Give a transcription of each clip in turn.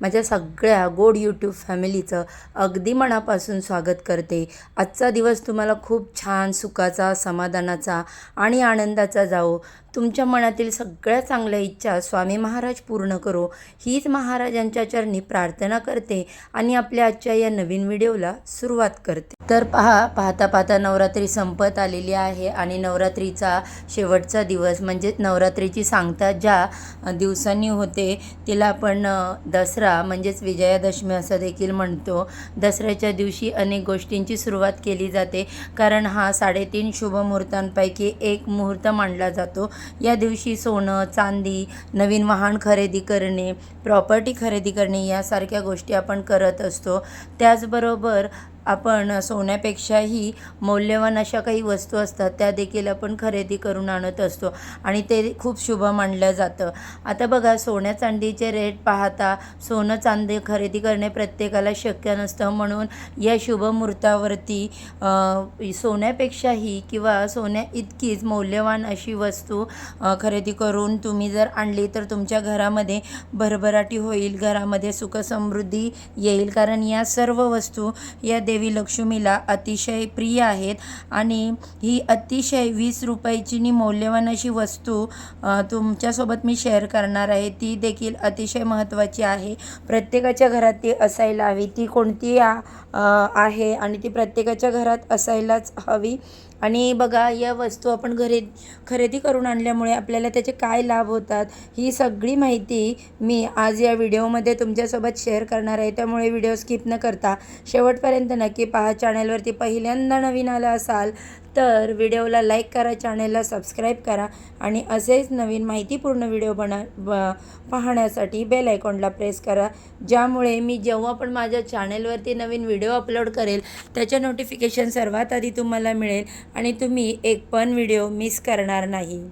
माझ्या सगळ्या गोड यूट्यूब फॅमिलीचं अगदी मनापासून स्वागत करते. आजचा दिवस तुम्हाला खूप छान सुखाचा समाधानाचा आणि आनंदाचा जाओ तुमच्या मनातील सगळ्या चांगल्या इच्छा स्वामी महाराज पूर्ण करो. हीच महाराजांच्या चरणी प्रार्थना करते आणि आपल्या आजच्या या नवीन व्हिडिओला सुरुवात करते. तर पहा पाहता पाहता नवरात्री संपत आलेली आहे आणि नवरात्रीचा शेवटचा दिवस म्हणजे नवरात्रीची सांगता ज्या दिवसांनी होते तिला आपण दसरा दसरा म्हणजेच विजयादशमी असं देखील म्हणतो. दसऱ्याच्या दिवशी अनेक गोष्टींची सुरुवात केली जाते. कारण हा साडेतीन शुभ मुहूर्तांपैकी एक मुहूर्त मानला जातो. या दिवशी सोनं चांदी नवीन वाहन खरेदी करणे प्रॉपर्टी खरेदी करणे यासारख्या गोष्टी आपण करत असतो. त्याचबरोबर आपण सोन्यापेक्षाही मौल्यवान अशा काही वस्तू असतात त्या देखील आपण खरेदी करून आणत असतो. आणि ते खूप शुभ मानलं जातं. आता बघा सोन्या चांदीचे रेट पाहता सोनं चांदी खरेदी करणे प्रत्येकाला शक्य नसतं. म्हणून या शुभ मुहूर्तावरती सोन्यापेक्षाही किंवा सोन्या इतकीच मौल्यवान अशी वस्तू खरेदी करून तुम्ही जर आणली तर तुमच्या घरामध्ये भरभराटी होईल घरामध्ये सुखसमृद्धी येईल. कारण या सर्व वस्तू या दे देवी लक्ष्मीला अतिशय प्रिय आहेत आणि ही अतिशय वीस रुपयाची नि मौल्यवान अशी वस्तू तुमच्यासोबत मी शेअर करणार आहे. ती देखील अतिशय महत्त्वाची आहे. प्रत्येकाच्या घरात ती असायला हवी. ती कोणती आहे आणि ती प्रत्येकाच्या घरात असायलाच हवी. आणि बघा या वस्तू आपण घरी खरेदी करून आणल्यामुळे आपल्याला त्याचे काय लाभ होतात ही सगळी माहिती मी आज या व्हिडिओमध्ये तुमच्यासोबत शेअर करणार आहे. त्यामुळे व्हिडिओ स्किप न करता शेवटपर्यंत नक्की पहा. चॅनलवरती पहिल्यांदा नवीन आला असाल तर व्हिडिओला लाईक करा चॅनलला सबस्क्राईब करा आणि असेच नवीन माहितीपूर्ण व्हिडिओ बना ब पाहण्यासाठी बेल आयकॉनला प्रेस करा. ज्यामुळे मी जेव्हा पण माझ्या चॅनेलवरती नवीन व्हिडिओ अपलोड करेल त्याच्या नोटिफिकेशन सर्वात आधी तुम्हाला मिळेल आणि तुम्ही एक पण व्हिडिओ मिस करणार नाही.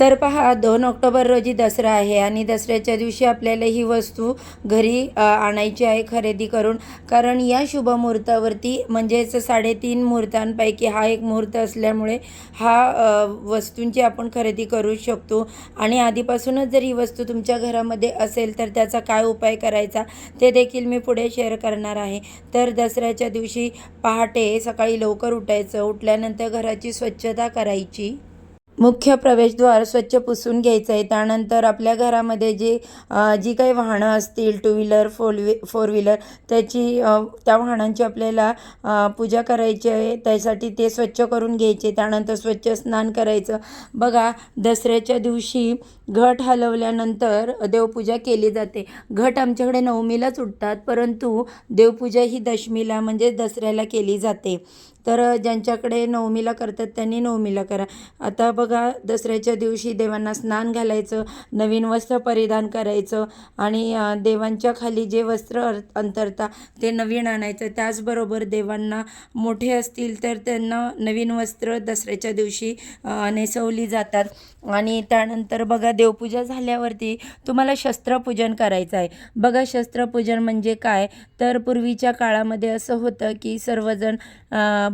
तर पहा दोन ऑक्टोबर रोजी दसरा आहे आणि दसऱ्याच्या दिवशी आपल्याला ही वस्तू घरी आणायची आहे खरेदी करून. कारण या शुभ मुहूर्तावरती म्हणजेच साडेतीन मुहूर्तांपैकी हा एक मुहूर्त असल्यामुळे हा वस्तूंची आपण खरेदी करू शकतो. आणि आधीपासूनच जर ही वस्तू तुमच्या घरामध्ये असेल तर त्याचा काय उपाय करायचा ते देखील मी पुढे शेअर करणार आहे. तर दसऱ्याच्या दिवशी पहाटे सकाळी लवकर उठायचं उठल्यानंतर घराची स्वच्छता करायची. मुख्य प्रवेशद्वार स्वच्छ पुसून घ्यायचं आहे. त्यानंतर आपल्या घरामध्ये जे जी काही वाहनं असतील two wheeler four V four wheeler त्याची त्या वाहनांची आपल्याला पूजा करायची आहे. त्यासाठी ते स्वच्छ करून घ्यायचे. त्यानंतर स्वच्छ स्नान करायचं. बघा दसऱ्याच्या दिवशी घट हलवल्यानंतर देवपूजा केली जाते. घट आमच्याकडे नवमीलाच उठतात परंतु देवपूजा ही दशमीला म्हणजे दसऱ्याला केली जाते. तर ज्यांच्याकडे नवमीला करतात त्यांनी नवमीला करा. आता बघा दसऱ्याच्या दिवशी देवांना स्नान घालायचं नवीन वस्त्र परिधान करायचं आणि देवांच्या खाली जे वस्त्र अंतरता ते नवीन आणायचं. त्याचबरोबर देवांना मोठे असतील तर त्यांना नवीन वस्त्र दसऱ्याच्या दिवशी नेसवली जातात. आणि त्यानंतर बघा देवपूजा झाल्यावरती तुम्हाला शस्त्रपूजन करायचं आहे. बघा शस्त्रपूजन म्हणजे काय? तर पूर्वीच्या काळामध्ये असं होतं की सर्वजण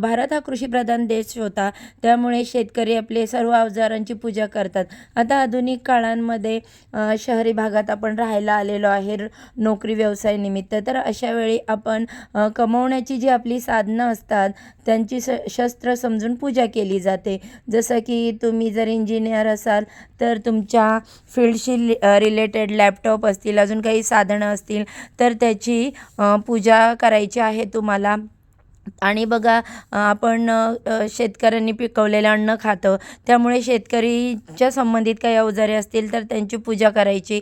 भारत हा कृषीप्रधान देश होता. त्यामुळे शेतकरी आपले सर्व अवजारांची पूजा करतात. आता आधुनिक काळांमध्ये शहरी भागात आपण राहायला आलेलो आहे नोकरी व्यवसाय निमित्त. तर अशा वेळी आपण कमवण्याची जी आपली साधनं असतात त्यांची स शस्त्र समजून पूजा केली जाते. जसं की तुम्ही जर इंजिनियर असाल तर तुमच्या फील्डशी रिलेटेड लॅपटॉप असतील अजून काही साधनं असतील तर त्याची पूजा करायची आहे तुम्हाला. आणि बघा आपण शेतकऱ्यांनी पिकवलेलं अन्न खातं. त्यामुळे शेतकरीच्या संबंधित काही अवजारे असतील तर त्यांची पूजा करायची.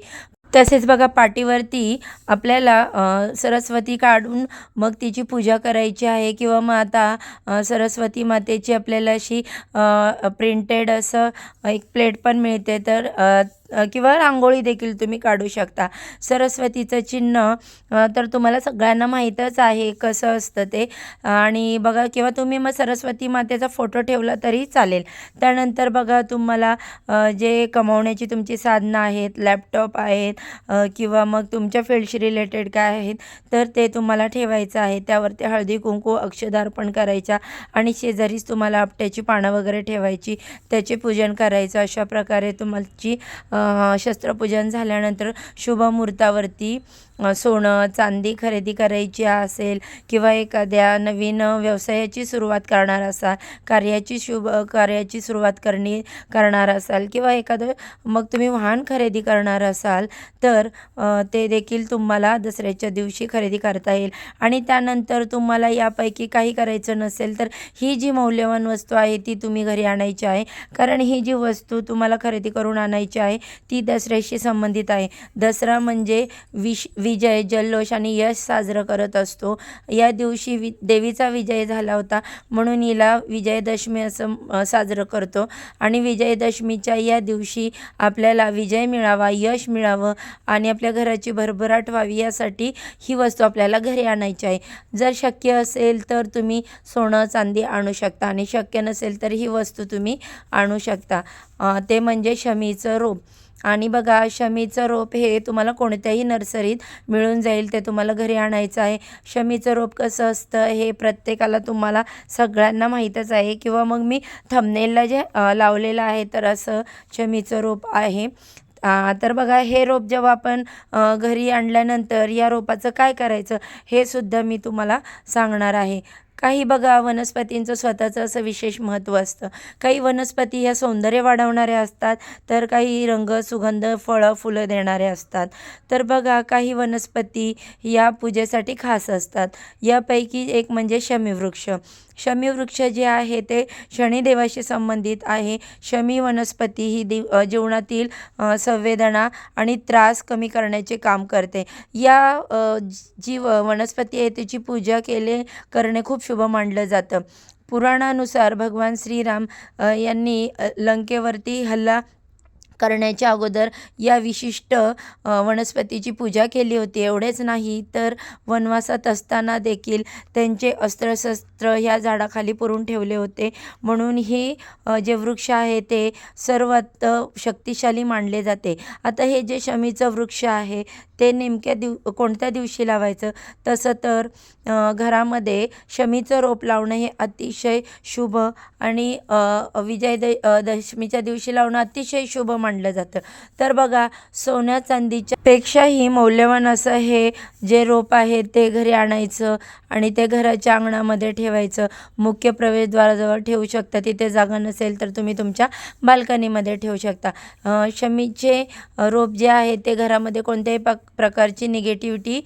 तसेच बघा पाठीवरती आपल्याला सरस्वती काढून मग तिची पूजा करायची आहे किंवा मग आता सरस्वती मातेची आपल्याला अशी प्रिंटेड असं एक प्लेट पण मिळते. तर किंवा रांगोळी देखील तुम्ही काढू शकता. सरस्वतीचं चिन्ह तर तुम्हाला सगळ्यांना माहीतच आहे कसं असतं ते. आणि बघा किंवा तुम्ही मग सरस्वती मातेचा फोटो ठेवला तरी चालेल. त्यानंतर बघा तुम्हाला जे कमावण्याची तुमची साधनं आहेत लॅपटॉप आहेत किंवा मग तुमच्या फील्डशी रिलेटेड काय आहेत तर ते तुम्हाला ठेवायचं आहे. त्यावरती हळदी कुंकू अक्षदार्पण करायच्या आणि शेजारीच तुम्हाला आपट्याची पानं वगैरे ठेवायची. त्याचे पूजन करायचं अशा प्रकारे तुमची शस्त्रपूजन झाल्यानंतर शुभमुहूर्तावरती सोनं चांदी खरेदी करायची असेल किंवा एखाद्या नवीन व्यवसायाची सुरुवात करणार असाल कार्याची शुभ कार्याची सुरुवात करणे करणार असाल किंवा एखादं मग तुम्ही वाहन खरेदी करणार असाल तर ते देखील तुम्हाला दसऱ्याच्या दिवशी खरेदी करता येईल. आणि त्यानंतर तुम्हाला यापैकी काही करायचं नसेल तर ही जी मौल्यवान वस्तू आहे ती तुम्ही घरी आणायची आहे. कारण ही जी वस्तू तुम्हाला खरेदी करून आणायची आहे ती दसऱ्याशी संबंधित आहे. दसरा म्हणजे विश विजय जल्लोष आणि यश साजरं करत असतो. या दिवशी वि देवीचा विजय झाला होता. म्हणून हिला विजयदशमी असं साजरं करतो. आणि विजयदशमीच्या या दिवशी आपल्याला विजय मिळावा यश मिळावं आणि आपल्या घराची भरभराट व्हावी यासाठी ही वस्तू आपल्याला घरी आणायची आहे. जर शक्य असेल तर तुम्ही सोनं चांदी आणू शकता आणि शक्य नसेल तर ही वस्तू तुम्ही आणू शकता. ते म्हणजे शमीचं रोप. आणि बघा शमीचं रोप हे तुम्हाला कोणत्याही नर्सरीत मिळून जाईल ते तुम्हाला घरी आणायचं आहे. शमीचं रोप कसं असतं हे प्रत्येकाला तुम्हाला सगळ्यांना माहीतच आहे. किंवा मग मी थंबनेलला जे लावलेलं आहे तर असं शमीचं रोप आहे. तर बघा हे रोप जेव्हा आपण घरी आणल्यानंतर या रोपाचं काय करायचं हे सुद्धा मी तुम्हाला सांगणार आहे. काही बघा वनस्पतींचं स्वतःचं असं विशेष महत्त्व असतं. काही वनस्पती ह्या सौंदर्य वाढवणाऱ्या असतात तर काही रंग सुगंध फळं फुलं देणारे असतात. तर बघा काही वनस्पती या पूजेसाठी खास असतात. यापैकी एक म्हणजे शमीवृक्ष. शमीवृक्ष जे आहे ते शनिदेवाशी संबंधित आहे. शमी वनस्पती ही दिव जीवनातील संवेदना आणि त्रास कमी करण्याचे काम करते. या जी व- वनस्पती आहे त्याची पूजा केले करणे खूप शुभ मानलं जातं. पुराणानुसार भगवान श्रीराम यांनी लंकेवरती हल्ला करण्याच्या अगोदर या विशिष्ट वनस्पतीची पूजा केली होती. एवढेच नाही तर वनवासात असताना देखील त्यांचे अस्त्रशस्त्र ह्या झाडाखाली पुरून ठेवले होते. म्हणून ही जे वृक्ष आहे ते सर्वात शक्तिशाली मानले जाते. आता हे जे शमीचं वृक्ष आहे ते नेमक्या दिव कोणत्या दिवशी लावायचं? तसं तर घरामध्ये शमीचं रोप लावणं हे अतिशय शुभ आणि विजय दशमीच्या दिवशी लावणं अतिशय शुभ मान मानलं जातं. तर बघा सोन्या चांदीच्या पेक्षाही मौल्यवान असं हे जे रोप आहे ते घरी आणायचं आणि ते घराच्या अंगणामध्ये ठेवायचं. मुख्य प्रवेशद्वाराजवळ ठेवू शकता. तिथे जागा नसेल तर तुम्ही तुमच्या बाल्कनीमध्ये ठेवू शकता. शमीचे रोप जे आहे ते घरामध्ये कोणत्याही प प्रकारची निगेटिव्हिटी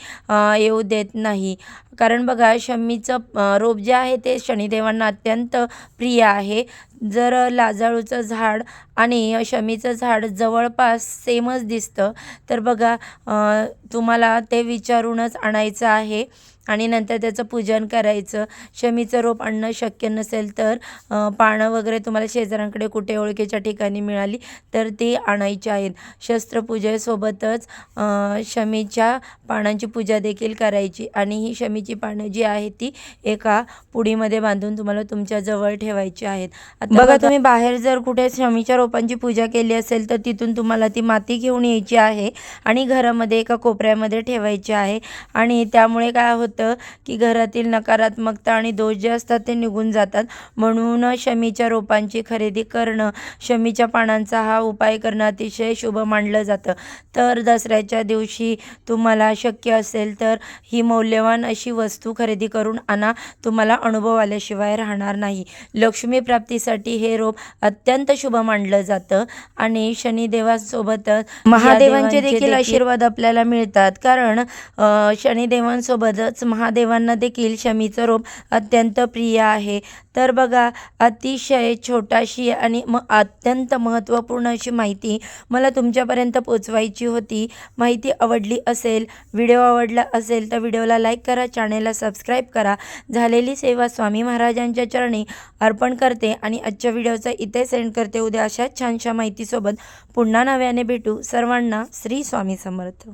येऊ देत नाही. कारण बघा शमीचं रोप जे आहे ते शनिदेवांना अत्यंत प्रिय आहे. जर लाजाळूचं झाड आणि शमीचं झाड जवळपास सेमच दिसतं तर बघा तुम्हाला ते विचारूनच आणायचं आहे. आणि नंतर त्याचं पूजन करायचं. शमीचं रोप आणणं शक्य नसेल तर पानं वगैरे तुम्हाला शेजाऱ्यांकडे कुठे ओळखीच्या ठिकाणी मिळाली तर ती आणायची आहेत. शस्त्रपूजेसोबतच शमीच्या पानांची पूजा देखील करायची आणि ही शमीची पानं जी आहे ती एका पुडीमध्ये बांधून तुम्हाला तुमच्या जवळ ठेवायची आहेत. आता बघा तुम्ही बाहेर जर कुठे शमीच्या रोपांची पूजा केली असेल तर तिथून तुम्हाला ती माती घेऊन यायची आहे आणि घरामध्ये एका कोपऱ्यामध्ये ठेवायची आहे. आणि त्यामुळे काय होतं की घरातील नकारात्मकता आणि दोष जे असतात ते निघून जातात. म्हणून शमीच्या रोपांची खरेदी करणं शमीच्या पानांचा हा उपाय करणं अतिशय शुभ मानलं जातं. तर दसऱ्याच्या दिवशी तुम्हाला शक्य असेल तर ही मौल्यवान अशी वस्तू खरेदी करून आणा. तुम्हाला अनुभव आल्याशिवाय राहणार नाही. लक्ष्मी प्राप्तीसाठी हे रोप अत्यंत शुभ मानलं जातं आणि शनिदेवासोबतच महादेवांचे देखील आशीर्वाद आपल्याला मिळतात. कारण शनिदेवांसोबतच महादेवांना देखील शमीचं रूप अत्यंत प्रिय आहे. तर बघा अतिशय छोटाशी आणि म अत्यंत महत्त्वपूर्ण अशी माहिती मला तुमच्यापर्यंत पोचवायची होती. माहिती आवडली असेल व्हिडिओ आवडला असेल तर व्हिडिओला लाईक करा चॅनेलला सबस्क्राईब करा. झालेली सेवा स्वामी महाराजांच्या चरणी अर्पण करते आणि आजच्या व्हिडिओचा इथे सेंड करते. उद्या अशाच छानशा माहितीसोबत पुन्हा नव्याने भेटू. सर्वांना श्री स्वामी समर्थ.